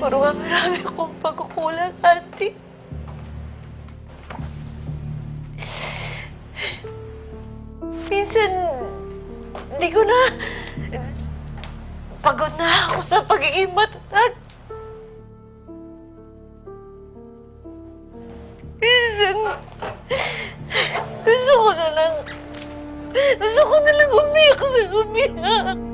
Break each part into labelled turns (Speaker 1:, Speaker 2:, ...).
Speaker 1: Puro nga marami akong pagkukulang, Auntie. Minsan, di ko na... Pagod na ako sa pagiging matatag. Minsan, gusto ko na lang... Gusto ko na lang umiyak na umiyak.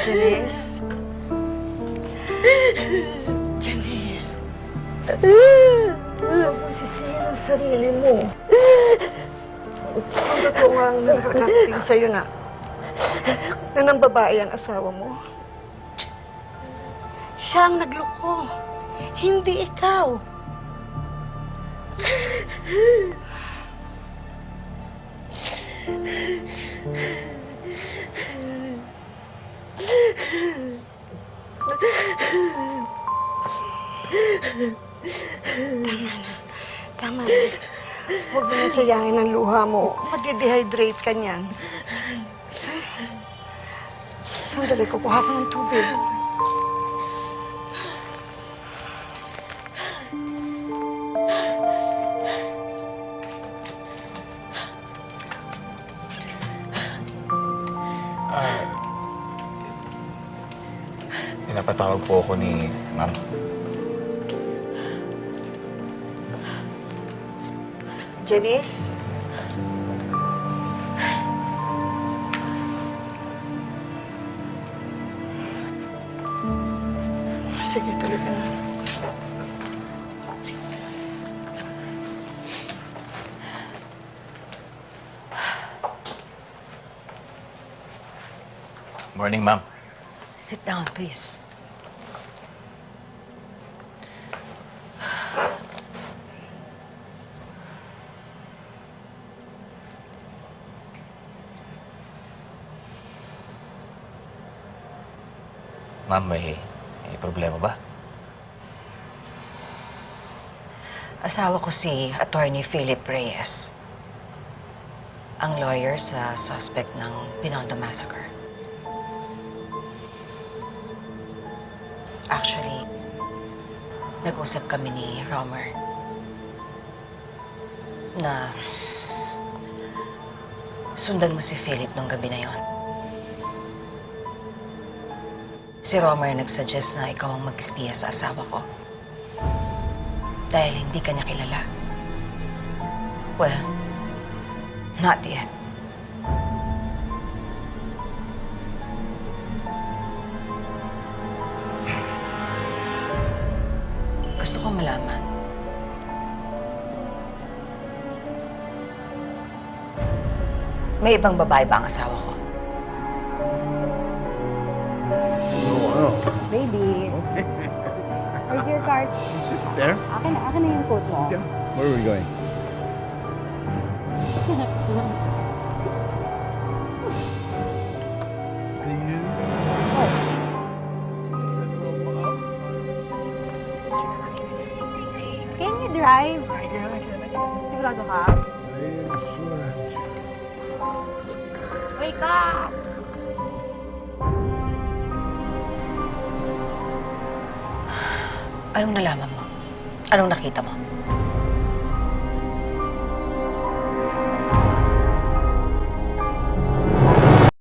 Speaker 2: Janice? Janice? Huwag mo sisihin ang sarili mo. Kung totoo nga ang nakakarating sa'yo na, na nang babae ang asawa mo, siya ang nagloko, hindi ikaw. Tama na. Huwag mo na sayangin ang luha mo. Madi-dehydrate ka niyan. Sandali, kukuha ko ng tubig.
Speaker 3: Pinapatawag po ako ni ma'am.
Speaker 2: Janice? Sige, tuloy ka na.
Speaker 3: Morning, ma'am.
Speaker 1: Sit down, please.
Speaker 3: Ma'am, may, may problema ba?
Speaker 1: Asawa ko si Attorney Philip Reyes. Ang lawyer sa suspect ng Binondo Massacre. Actually, nag-usap kami ni Romer na sundan mo si Philip nung gabi na yon. Si Romer nagsuggest na ikaw ang mag-espiya sa asawa ko dahil hindi ka niya kilala. Well, not yet. Gusto ko malaman. May ibang babae ba ang asawa ko?
Speaker 4: Baby. Where's your card?
Speaker 5: Just there.
Speaker 4: Akin na, akin na yung coat mo.
Speaker 5: Okay. Where are we going?
Speaker 4: Can you drive? Sigurado ka? Wake up!
Speaker 1: Anong nalaman mo? Anong nakita mo?